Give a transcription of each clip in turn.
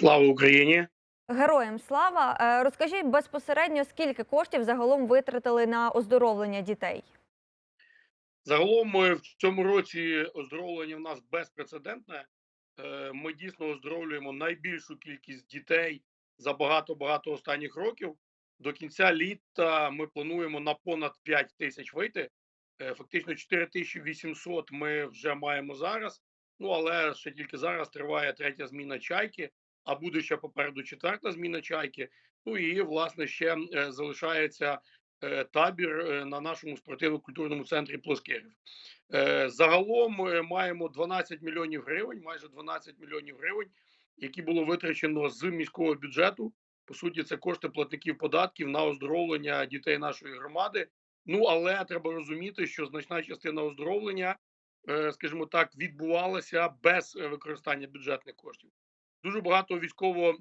Слава Україні! Героям слава! Е, Розкажіть безпосередньо, скільки коштів загалом витратили на оздоровлення дітей? Загалом ми в цьому році оздоровлення в нас безпрецедентне. Е, Ми дійсно оздоровлюємо найбільшу кількість дітей за багато-багато останніх років. До кінця літа ми плануємо на понад 5 тисяч вийти. Е, Фактично 4800 ми вже маємо зараз. Ну але ще тільки зараз триває третя зміна чайки, а буде ще попереду четверта зміна чайки. Ну і власне ще е, залишається е, табір е, на нашому спортивно-культурному центрі Плоскирів. Загалом маємо 12 мільйонів гривень, майже 12 мільйонів гривень, які було витрачено з міського бюджету. По суті, це кошти платників податків на оздоровлення дітей нашої громади. Ну але треба розуміти, що значна частина оздоровлення, скажімо так, відбувалася без використання бюджетних коштів. Дуже багато військово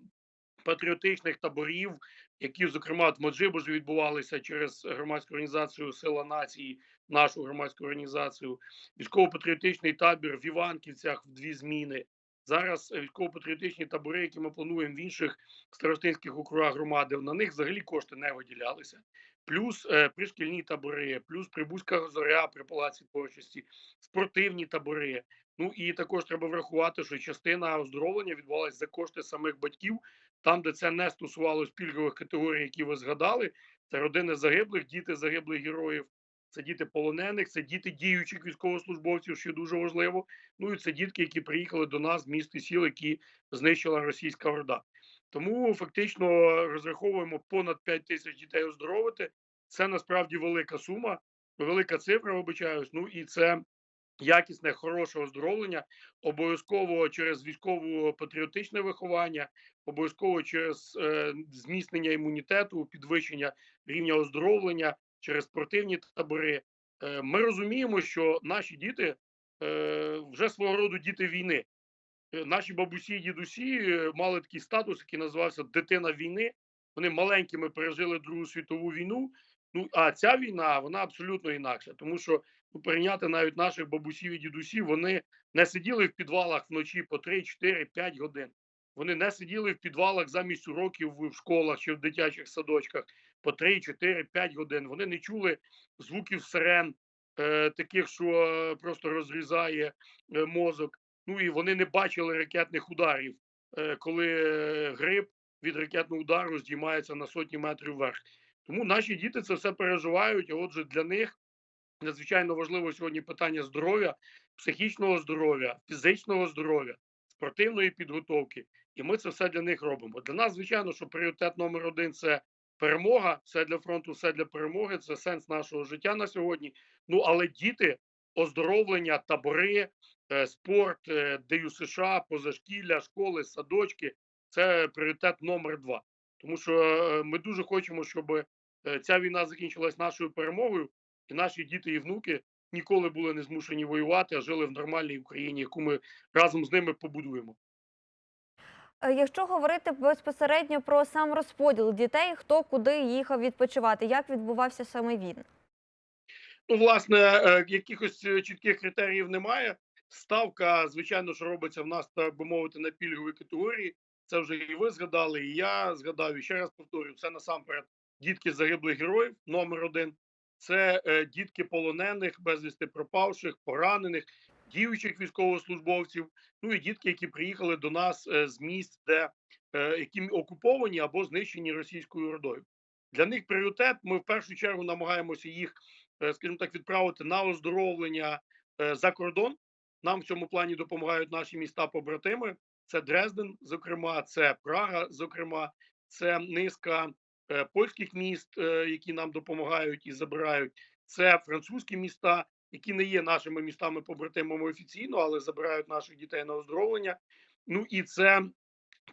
патріотичних таборів, які, зокрема, в Моджибожі відбувалися через громадську організацію Сила нації, нашу громадську організацію, військово-патріотичний табір в Іванківцях в дві зміни. Зараз військово-патріотичні табори, які ми плануємо в інших старостинських округах громади, на них взагалі кошти не виділялися. Плюс е, пришкільні табори, плюс Прибузька зоря при палаці творчості, спортивні табори. Ну і також треба врахувати, що частина оздоровлення відбувалася за кошти самих батьків, там, де це не стосувалось пільгових категорій, які ви згадали. Це родини загиблих, діти загиблих героїв, це діти полонених, це діти діючих військовослужбовців, що дуже важливо. Ну і це дітки, які приїхали до нас з міст і сіл, які знищила російська орда. Тому фактично розраховуємо понад 5 тисяч дітей оздоровити. Це насправді велика сума, велика цифра, вибачаюсь. Ну і це якісне, хороше оздоровлення, обов'язково через військово-патріотичне виховання, обов'язково через е, зміцнення імунітету, підвищення рівня оздоровлення, через спортивні табори. Е, ми розуміємо, що наші діти е, вже свого роду діти війни. Е, Наші бабусі і дідусі е, мали такий статус, який називався дитина війни. Вони маленькими пережили Другу світову війну. Ну а ця війна вона абсолютно інакша, тому що ну, порівняти навіть наших бабусів і дідусів, вони не сиділи в підвалах вночі по 3, 4, 5 годин. Вони не сиділи в підвалах замість уроків в школах чи в дитячих садочках по 3, 4, 5 годин. Вони не чули звуків сирен, е, таких, що просто розрізає е, мозок. Ну і вони не бачили ракетних ударів, е, коли е, гриб від ракетного удару здіймається на сотні метрів вверх. Тому наші діти це все переживають. А отже, для них надзвичайно важливо сьогодні питання здоров'я, психічного здоров'я, фізичного здоров'я, спортивної підготовки. І ми це все для них робимо. Для нас, звичайно, що пріоритет номер один це перемога, все для фронту, все для перемоги. Це сенс нашого життя на сьогодні. Ну але діти, оздоровлення, табори, спорт, е, ДЮ США, позашкілля, школи, садочки це пріоритет номер два. Тому що е, ми дуже хочемо, щоб е, ця війна закінчилась нашою перемогою, і наші діти і внуки ніколи були не змушені воювати, а жили в нормальній Україні, яку ми разом з ними побудуємо. Е, Якщо говорити безпосередньо про сам розподіл дітей, хто куди їхав відпочивати, як відбувався саме він? Ну, власне, е, якихось е, чітких критеріїв немає. Ставка, звичайно, що робиться в нас, так би мовити, на пільгові категорії. Це вже і ви згадали, і я згадав. І ще раз повторюю, це насамперед дітки загиблих героїв, номер один. Це е, дітки полонених, безвісти пропавших, поранених, діючих військовослужбовців. Ну і дітки, які приїхали до нас е, з місць, де е, які окуповані або знищені російською ордою. Для них пріоритет. Ми в першу чергу намагаємося їх, е, скажімо так, відправити на оздоровлення е, за кордон. Нам в цьому плані допомагають наші міста побратими. Це Дрезден, зокрема, це Прага, зокрема, це низка е, польських міст, е, які нам допомагають і забирають. Це французькі міста, які не є нашими містами побратимами офіційно, але забирають наших дітей на оздоровлення. Ну і це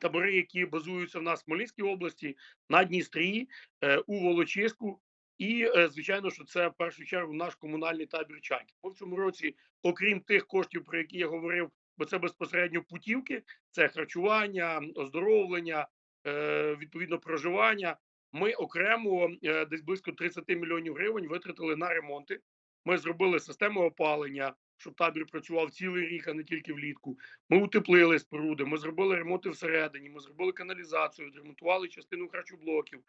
табори, які базуються в нас в Смолінській області, на Дністрі, е, у Волочиську. І е, звичайно, що це в першу чергу наш комунальний табір Чайки. Ми в цьому році, окрім тих коштів, про які я говорив, бо це безпосередньо путівки, це харчування, оздоровлення, е, відповідно проживання. Ми окремо е, десь близько 30 мільйонів гривень витратили на ремонти. Ми зробили систему опалення, щоб табір працював цілий рік, а не тільки влітку. Ми утеплили споруди, ми зробили ремонти всередині, ми зробили каналізацію, відремонтували частину харчоблоків,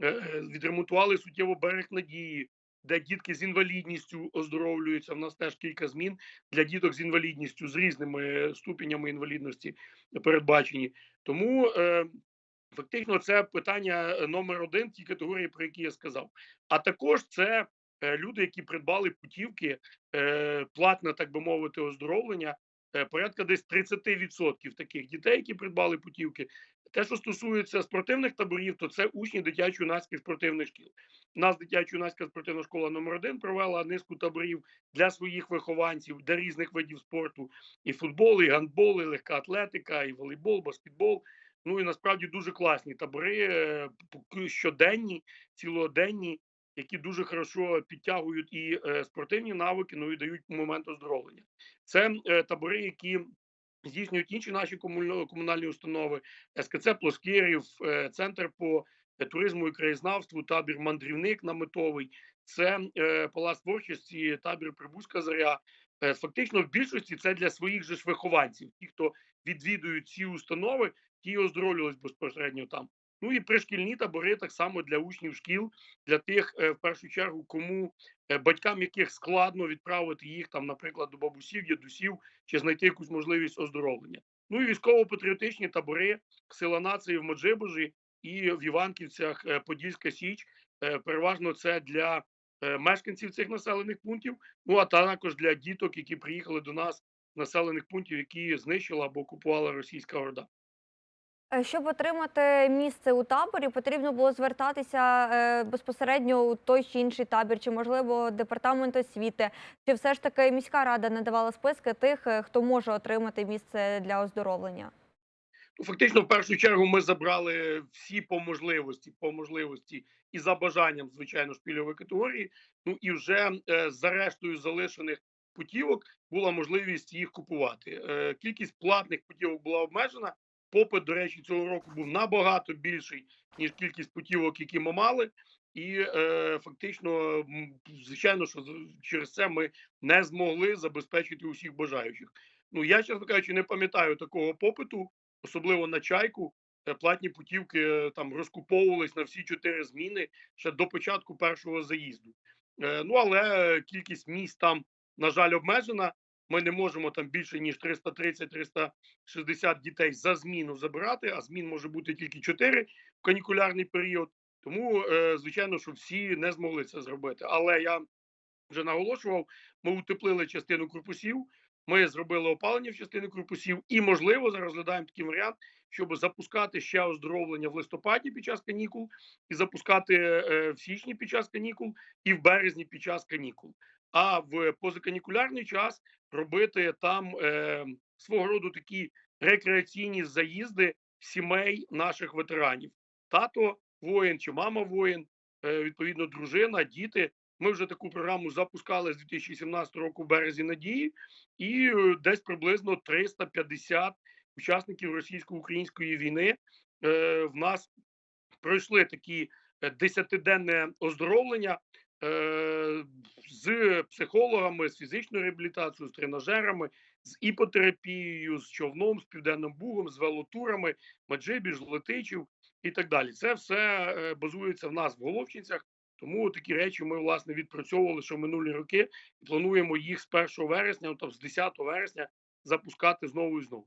е, е, відремонтували суттєво берег надії, де дітки з інвалідністю оздоровлюються. В нас теж кілька змін для діток з інвалідністю з різними ступенями інвалідності передбачені. Тому е, фактично це питання номер один, ті категорії, про які я сказав. А також це люди, які придбали путівки, е, платне, так би мовити, оздоровлення. е, Порядка десь 30% таких дітей, які придбали путівки. Те, що стосується спортивних таборів, то це учні дитячо-юнацьких спортивних шкіл. У нас дитячо-юнацька спортивна школа номер 1 провела низку таборів для своїх вихованців для різних видів спорту: і футбол, і гандбол, і легка атлетика, і волейбол, баскетбол. Ну і насправді дуже класні табори е, щоденні, цілоденні, які дуже хорошо підтягують і е, спортивні навики, ну і дають момент оздоровлення. Це е, табори, які здійснюють інші наші комунальні, установи, СКЦ Плоскирів, е, центр по туризму і краєзнавству, табір мандрівник наметовий, це е, палац творчості, табір Прибузька заря. Фактично, в більшості це для своїх же ж вихованців, ті, хто відвідують ці установи, ті оздоровлювались безпосередньо там. Ну і пришкільні табори так само для учнів шкіл, для тих, е, в першу чергу, кому е, батькам яких складно відправити їх там, наприклад, до бабусів, дідусів чи знайти якусь можливість оздоровлення. Ну і військово-патріотичні табори Сила нації в Моджибожі і в Іванківцях е, Подільська Січ. Переважно це для мешканців цих населених пунктів. Ну а також для діток, які приїхали до нас населених пунктів, які знищила або окупувала російська орда. Е, Щоб отримати місце у таборі, потрібно було звертатися е, безпосередньо у той чи інший табір, чи можливо департамент освіти, чи все ж таки міська рада не давала списки тих, е, хто може отримати місце для оздоровлення. Ну, фактично, в першу чергу, ми забрали всі по можливості, по можливості і за бажанням, звичайно, шпільової категорії. Ну і вже за рештою залишених путівок була можливість їх купувати. Кількість платних путівок була обмежена. Попит, до речі, цього року був набагато більший ніж кількість путівок, які ми мали. І е, фактично, звичайно, що через це ми не змогли забезпечити усіх бажаючих. Ну я чесно кажучи, не пам'ятаю такого попиту особливо на чайку. е, Платні путівки е, там розкуповувались на всі чотири зміни ще до початку першого заїзду. Е, Ну але кількість місць там, на жаль, обмежена. Ми не можемо там більше ніж 330-360 дітей за зміну забирати, а змін може бути тільки 4 в канікулярний період. Тому, е, звичайно, що всі не змогли це зробити. Але я вже наголошував, ми утеплили частину корпусів. Ми зробили опалення в частини корпусів, і можливо зараз розглядаємо такий варіант, щоб запускати ще оздоровлення в листопаді під час канікул, і запускати е, в січні під час канікул, і в березні під час канікул. А в позаканікулярний час робити там е, свого роду такі рекреаційні заїзди сімей наших ветеранів. Тато воїн чи мама воїн, е, відповідно, дружина, діти. Ми вже таку програму запускали з 2017 року в березі надії, і е, десь приблизно 350 учасників російсько-української війни е, в нас пройшли такі е, десятиденне оздоровлення з психологами, з фізичною реабілітацією, з тренажерами, з іпотерапією, з човном, з південним бугом, з велотурами, Маджибіж, Летичів і так далі. Це все е, базується в нас в Головчинцях. Тому такі речі ми власне відпрацьовували ще минулі роки і плануємо їх з 1 вересня, ну, там з 10 вересня запускати знову і знову.